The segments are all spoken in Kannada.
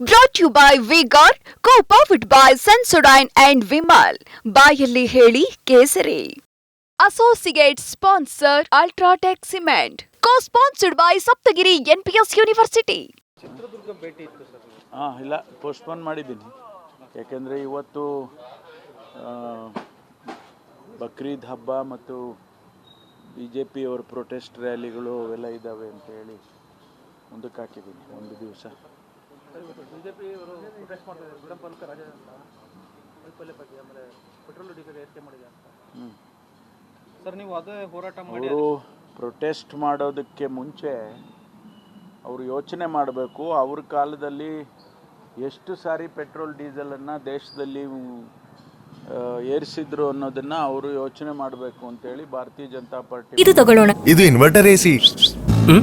Brought you by V Guard co powered by Sensodyne and Vimal ಬಾಯಲ್ಲಿ ಹೇಳಿ Kesari. Associate sponsor UltraTech cement co sponsored by Saptagiri NPS university ಹಾಂ ಇಲ್ಲ ಪೋಸ್ಟ್ಪೋನ್ ಮಾಡಿದ್ದೀನಿ. ಯಾಕೆಂದರೆ ಇವತ್ತು ಬಕ್ರೀದ್ ಹಬ್ಬ ಮತ್ತು ಬಿ ಜೆ ಪಿಯವ್ರ ಪ್ರೊಟೆಸ್ಟ್ ರ್ಯಾಲಿಗಳು ಅವೆಲ್ಲ ಇದ್ದಾವೆ ಅಂತ ಹೇಳಿ ಮುಂದಕ್ಕೆ ಹಾಕಿದ್ದೀನಿ ಒಂದು ದಿವಸ. ಬಿಜೆಪಿ ಅವರು ಪ್ರೊಟೆಸ್ಟ್ ಮಾಡ್ತಾ ಇದ್ದಾರೆ. ಗುಡಂಪಾಲಕ ರಾಜ ಅಂತ. ವೈಫಲ್ಯ ಬಗ್ಗೆ ಆಮೇಲೆ ಪೆಟ್ರೋಲ್ ಡೀಸೆಲ್ ಏರಿಕೆ ಮಾಡಿದೆ ಅಂತ. ಸರ್ ನೀವು ಅದೇ ಹೋರಾಟ ಮಾಡಿ ಅವರು ಪ್ರೊಟೆಸ್ಟ್ ಮಾಡೋದಕ್ಕೆ ಮುಂಚೆ ಅವರು ಯೋಚನೆ ಮಾಡಬೇಕು. ಅವ್ರ ಕಾಲದಲ್ಲಿ ಎಷ್ಟು ಸಾರಿ ಪೆಟ್ರೋಲ್ ಡೀಸೆಲನ್ನು ದೇಶದಲ್ಲಿ ಏರಿಸಿದ್ರು ಅನ್ನೋದನ್ನ ಅವರು ಯೋಚನೆ ಮಾಡಬೇಕು ಅಂತೇಳಿ ಭಾರತೀಯ ಜನತಾ ಪಾರ್ಟಿ ಇದು ತಗೊಳ್ಳೋಣ. ಇದು ಇನ್ವರ್ಟರ್ ಎಸಿ ಹ್ಮ್?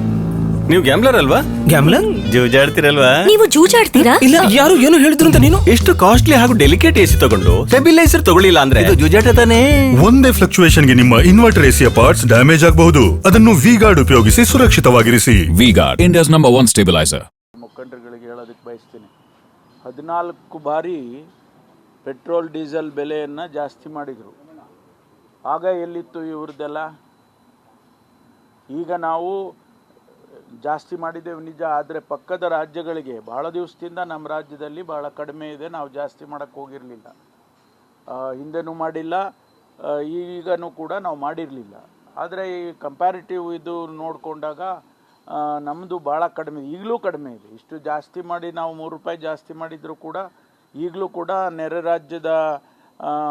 ನೀವು ಗ್ಯಾಮ್ಲರ್ ಅಲ್ವಾ? ಗ್ಯಾಮ್ಲರ್ ಜೂಜಾಡ್ತಿರಲ್ವಾ? ನೀವು ಜೂಜಾಡ್ತೀರಾ? ಇಲ್ಲ ಯಾರು ಏನು ಹೇಳಿದ್ರು ಅಂತ ನೀನು? ಎಷ್ಟು ಕಾಸ್ಟ್ಲಿ ಹಾಗೂ ಡೆಲಿಕೇಟ್ ಎಸಿ ತಗೊಂಡು ಸ್ಟೆಬಿಲೈಸರ್ ತಗೊಳ್ಳಿಲ್ಲ ಅಂದ್ರೆ? ಇದು ಜೂಜಾಟ ತಾನೇ? ಒಂದೇ ಫ್ಲಕ್ಚುಯೇಷನ್ಗೆ ನಿಮ್ಮ ಇನ್ವರ್ಟರ್ ಎಸಿಯ ಪಾರ್ಟ್ಸ್ ಡ್ಯಾಮೇಜ್ ಆಗಬಹುದು. ಅದನ್ನು ವಿ ಗಾರ್ಡ್ ಉಪಯೋಗಿಸಿ ಸುರಕ್ಷಿತವಾಗಿರಿಸಿ. V Guard India's number one stabiliser ಮುಖಂಡರುಗಳಿಗೆ ಹೇಳೋದಕ್ಕೆ ಬಯಸ್ತೀನಿ. ಹದಿನಾಲ್ಕು ಬಾರಿ ಪೆಟ್ರೋಲ್ ಡೀಸೆಲ್ ಬೆಲೆಯನ್ನು ಜಾಸ್ತಿ ಮಾಡಿದರು. ಆಗ ಎಲ್ಲಿತ್ತು ಇವ್ರದ್ದೆಲ್ಲ ಈಗ ನಾವು ಜಾಸ್ತಿ ಮಾಡಿದ್ದೇವೆ ನಿಜ, ಆದರೆ ಪಕ್ಕದ ರಾಜ್ಯಗಳಿಗೆ ಭಾಳ ದಿವಸದಿಂದ ನಮ್ಮ ರಾಜ್ಯದಲ್ಲಿ ಭಾಳ ಕಡಿಮೆ ಇದೆ, ನಾವು ಜಾಸ್ತಿ ಮಾಡೋಕ್ಕೆ ಹೋಗಿರಲಿಲ್ಲ. ಹಿಂದೆನೂ ಮಾಡಿಲ್ಲ ಈಗನೂ ಕೂಡ ನಾವು ಮಾಡಿರಲಿಲ್ಲ. ಆದರೆ ಈ ಕಂಪ್ಯಾರಿಟಿವ್ ಇದು ನೋಡಿಕೊಂಡಾಗ ನಮ್ಮದು ಭಾಳ ಕಡಿಮೆ, ಈಗಲೂ ಕಡಿಮೆ ಇದೆ. ಇಷ್ಟು ಜಾಸ್ತಿ ಮಾಡಿ ನಾವು ಮೂರು ರೂಪಾಯಿ ಜಾಸ್ತಿ ಮಾಡಿದರೂ ಕೂಡ, ಈಗಲೂ ಕೂಡ ನೆರೆ ರಾಜ್ಯದ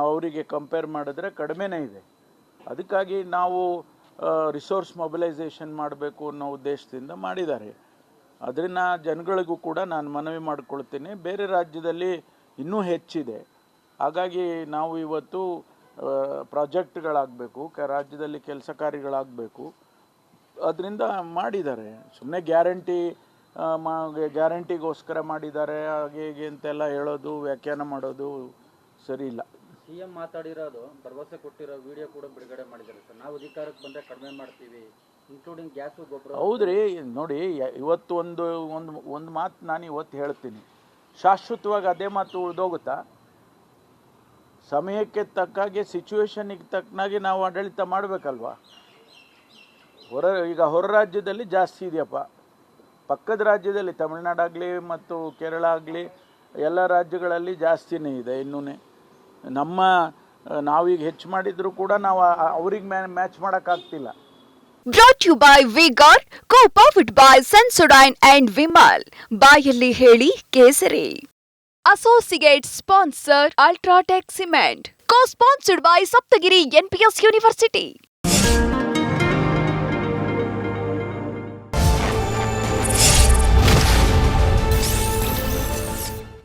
ಅವರಿಗೆ ಕಂಪೇರ್ ಮಾಡಿದ್ರೆ ಕಡಿಮೆನೇ ಇದೆ. ಅದಕ್ಕಾಗಿ ನಾವು ರಿಸೋರ್ಸ್ ಮೊಬಿಲೈಸೇಷನ್ ಮಾಡಬೇಕು ಅನ್ನೋ ಉದ್ದೇಶದಿಂದ ಮಾಡಿದ್ದಾರೆ. ಅದರಿಂದ ಜನಗಳಿಗೂ ಕೂಡ ನಾನು ಮನವಿ ಮಾಡಿಕೊಳ್ತೀನಿ. ಬೇರೆ ರಾಜ್ಯದಲ್ಲಿ ಇನ್ನೂ ಹೆಚ್ಚಿದೆ. ಹಾಗಾಗಿ ನಾವು ಇವತ್ತು ಪ್ರಾಜೆಕ್ಟ್ಗಳಾಗಬೇಕು ಕ, ರಾಜ್ಯದಲ್ಲಿ ಕೆಲಸ ಕಾರ್ಯಗಳಾಗಬೇಕು. ಅದರಿಂದ ಮಾಡಿದ್ದಾರೆ. ಸುಮ್ಮನೆ ಗ್ಯಾರಂಟಿ ಗ್ಯಾರಂಟಿಗೋಸ್ಕರ ಮಾಡಿದ್ದಾರೆ. ಹಾಗೆ ಹೀಗೆ ಅಂತೆಲ್ಲ ಹೇಳೋದು, ವ್ಯಾಖ್ಯಾನ ಮಾಡೋದು ಸರಿ ಇಲ್ಲ ಸಿ ಎಂ ಮಾತಾಡಿರೋದು, ಭರವಸೆ ಕೊಟ್ಟಿರೋ ವಿಡಿಯೋ ಕೂಡ ಬಿಡುಗಡೆ ಮಾಡಿದ್ದಾರೆ ಸರ್. ನಾವು ಅಧಿಕಾರಕ್ಕೆ ಬಂದರೆ ಕಡಿಮೆ ಮಾಡ್ತೀವಿ ಇನ್ಕ್ಲೂಡಿಂಗ್ ಗ್ಯಾಸು ಗೊಬ್ಬರ. ಹೌದ್ರಿ, ನೋಡಿ, ಇವತ್ತು ಒಂದು ಒಂದು ಒಂದು ಮಾತು ನಾನು ಇವತ್ತು ಹೇಳ್ತೀನಿ. ಶಾಶ್ವತವಾಗಿ ಅದೇ ಮಾತು ಉಳಿದೋಗುತ್ತಾ? ಸಮಯಕ್ಕೆ ತಕ್ಕಾಗೆ ಸಿಚುವೇಶನಿಗೆ ತಕ್ಕನಾಗಿ ನಾವು ಆಡಳಿತ ಮಾಡಬೇಕಲ್ವಾ? ಹೊರ, ಈಗ ಹೊರ ರಾಜ್ಯದಲ್ಲಿ ಜಾಸ್ತಿ ಇದೆಯಪ್ಪ. ಪಕ್ಕದ ರಾಜ್ಯದಲ್ಲಿ, ತಮಿಳ್ನಾಡಾಗಲಿ ಮತ್ತು ಕೇರಳ ಆಗಲಿ, ಎಲ್ಲ ರಾಜ್ಯಗಳಲ್ಲಿ ಜಾಸ್ತಿನೇ ಇದೆ ಇನ್ನೂ ನಮ್ಮ ನಾವೀಗ ಹೆಚ್ಚು ಮಾಡಿದರೂ ಕೂಡ ನಾವು ಅವ್ರಿಗೆ ಮ್ಯಾ match ಮಾಡೋಕ್ಕಾಗ್ತಿಲ್ಲ. Brought you by Guard co powered by Sensodyne and Vimal ಬಾಯಲ್ಲಿ ಹೇಳಿ Kesari. Associate sponsor UltraTech cement co sponsored by Saptagiri NPS university